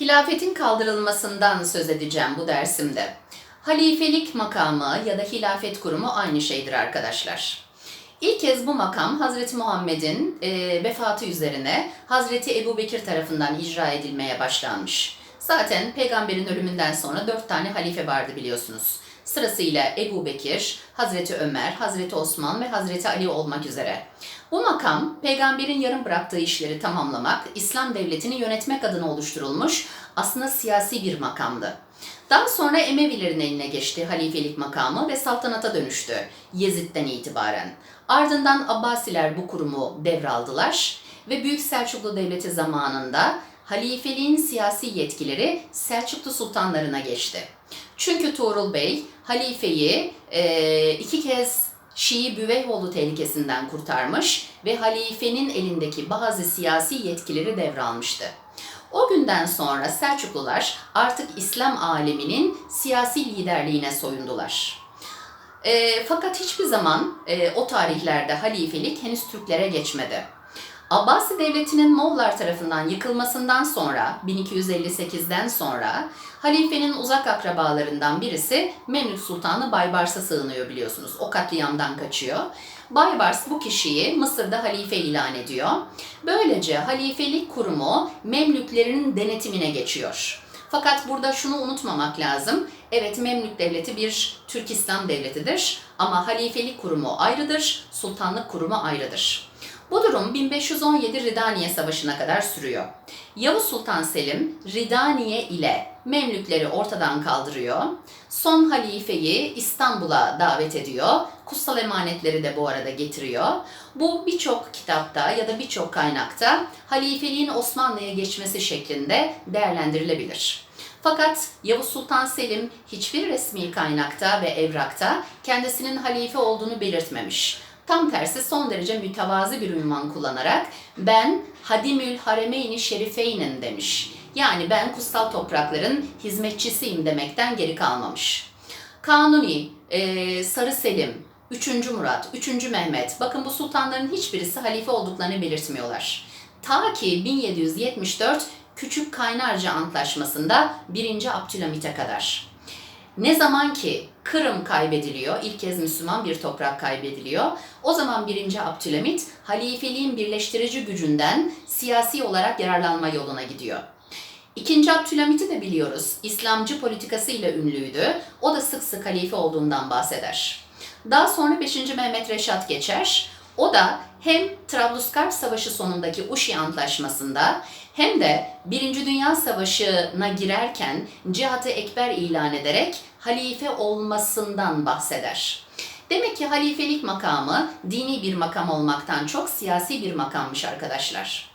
Hilafetin kaldırılmasından söz edeceğim bu dersimde. Halifelik makamı ya da hilafet kurumu aynı şeydir arkadaşlar. İlk kez bu makam Hazreti Muhammed'in e, vefatı üzerine Hazreti Ebu Bekir tarafından icra edilmeye başlanmış. Zaten peygamberin ölümünden sonra dört tane halife vardı biliyorsunuz. Sırasıyla Ebu Bekir, Hazreti Ömer, Hazreti Osman ve Hazreti Ali olmak üzere. Bu makam peygamberin yarım bıraktığı işleri tamamlamak, İslam devletini yönetmek adına oluşturulmuş aslında siyasi bir makamdı. Daha sonra Emevilerin eline geçti halifelik makamı ve saltanata dönüştü Yezid'den itibaren. Ardından Abbasiler bu kurumu devraldılar ve Büyük Selçuklu Devleti zamanında halifeliğin siyasi yetkileri Selçuklu sultanlarına geçti. Çünkü Tuğrul Bey halifeyi e, iki kez Şii Büveyhoğlu tehlikesinden kurtarmış ve halifenin elindeki bazı siyasi yetkileri devralmıştı. O günden sonra Selçuklular artık İslam aleminin siyasi liderliğine soyundular. E, fakat hiçbir zaman e, o tarihlerde halifelik henüz Türklere geçmedi. Abbasi Devleti'nin Moğollar tarafından yıkılmasından sonra 1258'den sonra halifenin uzak akrabalarından birisi Memlük Sultanı Baybars'a sığınıyor biliyorsunuz. O katliamdan kaçıyor. Baybars bu kişiyi Mısır'da halife ilan ediyor. Böylece halifelik kurumu Memlüklerin denetimine geçiyor. Fakat burada şunu unutmamak lazım. Evet Memlük Devleti bir Türk İslam devletidir ama halifelik kurumu ayrıdır, sultanlık kurumu ayrıdır. Bu durum 1517 Ridaniye Savaşı'na kadar sürüyor. Yavuz Sultan Selim Ridaniye ile Memlükleri ortadan kaldırıyor. Son halifeyi İstanbul'a davet ediyor. Kutsal emanetleri de bu arada getiriyor. Bu birçok kitapta ya da birçok kaynakta halifeliğin Osmanlı'ya geçmesi şeklinde değerlendirilebilir. Fakat Yavuz Sultan Selim hiçbir resmi kaynakta ve evrakta kendisinin halife olduğunu belirtmemiş. Tam tersi son derece mütevazi bir ünvan kullanarak ben Hadimül Haremeyni Şerifeynin demiş. Yani ben kutsal toprakların hizmetçisiyim demekten geri kalmamış. Kanuni, e, Sarı Selim, 3. Murat, 3. Mehmet, bakın bu sultanların hiçbirisi halife olduklarını belirtmiyorlar. Ta ki 1774 Küçük Kaynarca Antlaşması'nda 1. Abdülhamit'e kadar. Ne zaman ki Kırım kaybediliyor, ilk kez Müslüman bir toprak kaybediliyor. O zaman 1. Abdülhamit halifeliğin birleştirici gücünden siyasi olarak yararlanma yoluna gidiyor. İkinci Abdülhamit'i de biliyoruz. İslamcı politikasıyla ünlüydü. O da sık sık halife olduğundan bahseder. Daha sonra 5. Mehmet Reşat geçer. O da hem Trablusgarp Savaşı sonundaki Uşi Antlaşması'nda hem de Birinci Dünya Savaşı'na girerken Cihat-ı Ekber ilan ederek halife olmasından bahseder. Demek ki halifelik makamı dini bir makam olmaktan çok siyasi bir makammış arkadaşlar.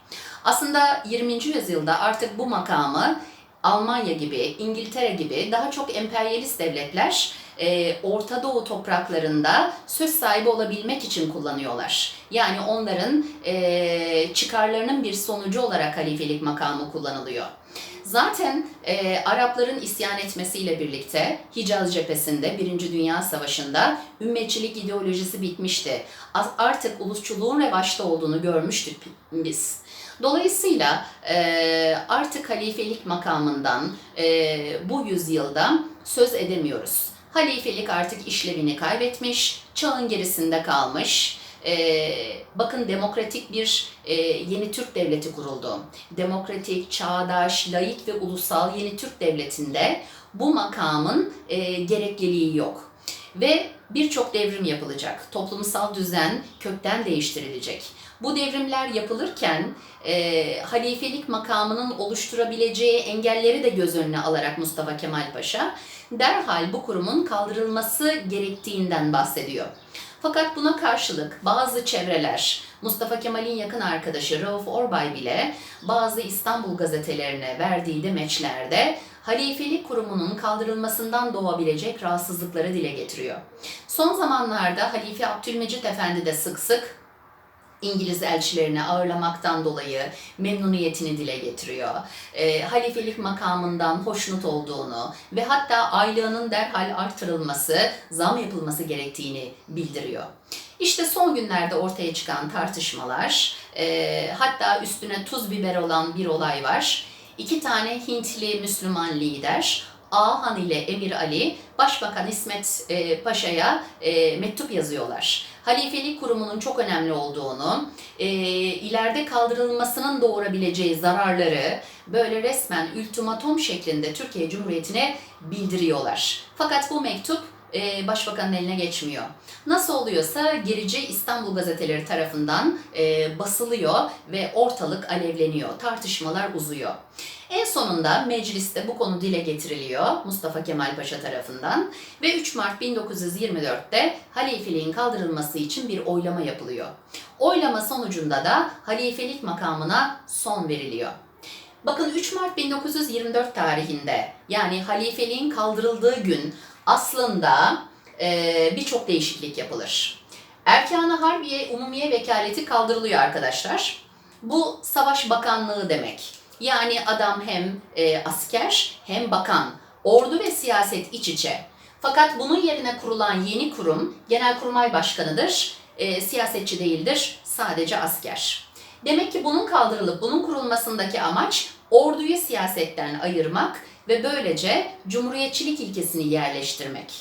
Aslında 20. yüzyılda artık bu makamı Almanya gibi, İngiltere gibi daha çok emperyalist devletler e, Orta Doğu topraklarında söz sahibi olabilmek için kullanıyorlar. Yani onların e, çıkarlarının bir sonucu olarak halifelik makamı kullanılıyor. Zaten e, Arapların isyan etmesiyle birlikte Hicaz cephesinde Birinci Dünya Savaşı'nda ümmetçilik ideolojisi bitmişti. Artık ulusçuluğun revaçta olduğunu görmüştük biz. Dolayısıyla e, artık halifelik makamından e, bu yüzyılda söz edemiyoruz. Halifelik artık işlevini kaybetmiş, çağın gerisinde kalmış. Ee, bakın demokratik bir e, yeni Türk devleti kuruldu. Demokratik, çağdaş, laik ve ulusal yeni Türk devletinde bu makamın e, gerekliliği yok. Ve birçok devrim yapılacak. Toplumsal düzen kökten değiştirilecek. Bu devrimler yapılırken e, halifelik makamının oluşturabileceği engelleri de göz önüne alarak Mustafa Kemal Paşa derhal bu kurumun kaldırılması gerektiğinden bahsediyor. Fakat buna karşılık bazı çevreler, Mustafa Kemal'in yakın arkadaşı Rauf Orbay bile bazı İstanbul gazetelerine verdiği demeçlerde halifelik kurumunun kaldırılmasından doğabilecek rahatsızlıkları dile getiriyor. Son zamanlarda Halife Abdülmecit Efendi de sık sık İngiliz elçilerini ağırlamaktan dolayı memnuniyetini dile getiriyor. E, halifelik makamından hoşnut olduğunu ve hatta aylığının derhal artırılması, zam yapılması gerektiğini bildiriyor. İşte son günlerde ortaya çıkan tartışmalar, e, hatta üstüne tuz biber olan bir olay var. İki tane Hintli Müslüman lider Ağa Han ile Emir Ali Başbakan İsmet e, Paşa'ya e, mektup yazıyorlar. Halifelik kurumunun çok önemli olduğunu, e, ileride kaldırılmasının doğurabileceği zararları böyle resmen ultimatom şeklinde Türkiye Cumhuriyeti'ne bildiriyorlar. Fakat bu mektup e, başbakanın eline geçmiyor. Nasıl oluyorsa gerici İstanbul gazeteleri tarafından e, basılıyor ve ortalık alevleniyor, tartışmalar uzuyor. En sonunda mecliste bu konu dile getiriliyor Mustafa Kemal Paşa tarafından ve 3 Mart 1924'te halifeliğin kaldırılması için bir oylama yapılıyor. Oylama sonucunda da halifelik makamına son veriliyor. Bakın 3 Mart 1924 tarihinde yani halifeliğin kaldırıldığı gün aslında e, birçok değişiklik yapılır. Erkan-ı Harbiye Umumiye Vekaleti kaldırılıyor arkadaşlar. Bu savaş bakanlığı demek. Yani adam hem e, asker hem bakan. Ordu ve siyaset iç içe. Fakat bunun yerine kurulan yeni kurum Genelkurmay Başkanı'dır. E, siyasetçi değildir, sadece asker. Demek ki bunun kaldırılıp bunun kurulmasındaki amaç orduyu siyasetten ayırmak ve böylece cumhuriyetçilik ilkesini yerleştirmek.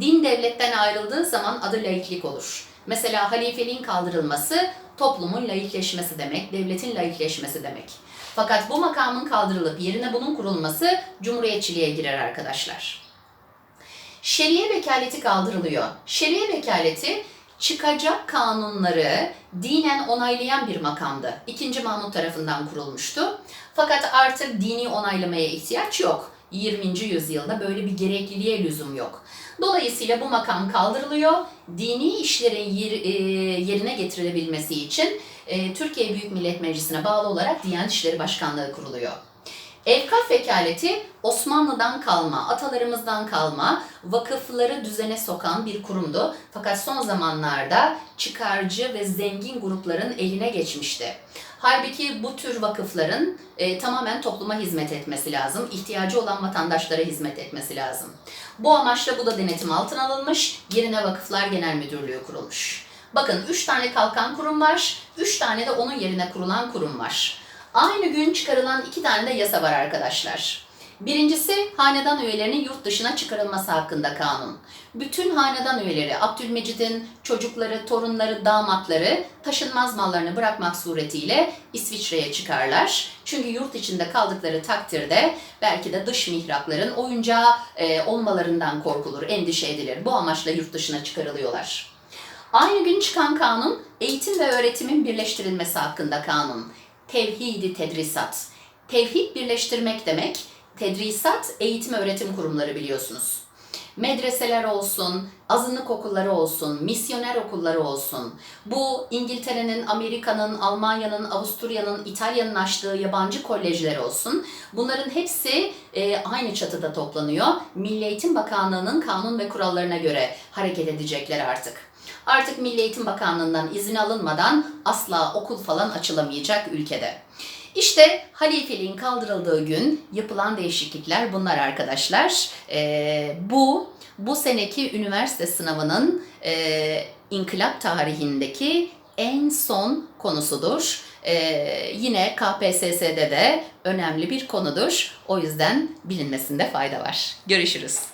Din devletten ayrıldığı zaman adı laiklik olur. Mesela halifeliğin kaldırılması toplumun laikleşmesi demek, devletin laikleşmesi demek. Fakat bu makamın kaldırılıp yerine bunun kurulması cumhuriyetçiliğe girer arkadaşlar. Şeriye vekaleti kaldırılıyor. Şeriye vekaleti çıkacak kanunları dinen onaylayan bir makamdı. İkinci Mahmut tarafından kurulmuştu. Fakat artık dini onaylamaya ihtiyaç yok. 20. yüzyılda böyle bir gerekliliğe lüzum yok. Dolayısıyla bu makam kaldırılıyor. Dini işlerin yer, e, yerine getirilebilmesi için e, Türkiye Büyük Millet Meclisi'ne bağlı olarak Diyanet İşleri Başkanlığı kuruluyor. Evkaf vekaleti Osmanlı'dan kalma, atalarımızdan kalma vakıfları düzene sokan bir kurumdu. Fakat son zamanlarda çıkarcı ve zengin grupların eline geçmişti. Halbuki bu tür vakıfların e, tamamen topluma hizmet etmesi lazım. ihtiyacı olan vatandaşlara hizmet etmesi lazım. Bu amaçla bu da denetim altına alınmış. Yerine Vakıflar Genel Müdürlüğü kurulmuş. Bakın 3 tane kalkan kurum var, 3 tane de onun yerine kurulan kurum var. Aynı gün çıkarılan iki tane de yasa var arkadaşlar. Birincisi hanedan üyelerinin yurt dışına çıkarılması hakkında kanun. Bütün hanedan üyeleri Abdülmecid'in çocukları, torunları, damatları taşınmaz mallarını bırakmak suretiyle İsviçre'ye çıkarlar. Çünkü yurt içinde kaldıkları takdirde belki de dış mihrakların oyuncağı e, olmalarından korkulur, endişe edilir. Bu amaçla yurt dışına çıkarılıyorlar. Aynı gün çıkan kanun eğitim ve öğretimin birleştirilmesi hakkında kanun. Tevhidi tedrisat. Tevhid birleştirmek demek. Tedrisat eğitim öğretim kurumları biliyorsunuz. Medreseler olsun, azınlık okulları olsun, misyoner okulları olsun. Bu İngiltere'nin, Amerika'nın, Almanya'nın, Avusturya'nın, İtalya'nın açtığı yabancı kolejler olsun. Bunların hepsi e, aynı çatıda toplanıyor. Milli Eğitim Bakanlığı'nın kanun ve kurallarına göre hareket edecekler artık. Artık Milli Eğitim Bakanlığı'ndan izin alınmadan asla okul falan açılamayacak ülkede. İşte halifeliğin kaldırıldığı gün yapılan değişiklikler bunlar arkadaşlar. Ee, bu bu seneki üniversite sınavının e, inkılap tarihindeki en son konusudur. Ee, yine KPSS'de de önemli bir konudur. O yüzden bilinmesinde fayda var. Görüşürüz.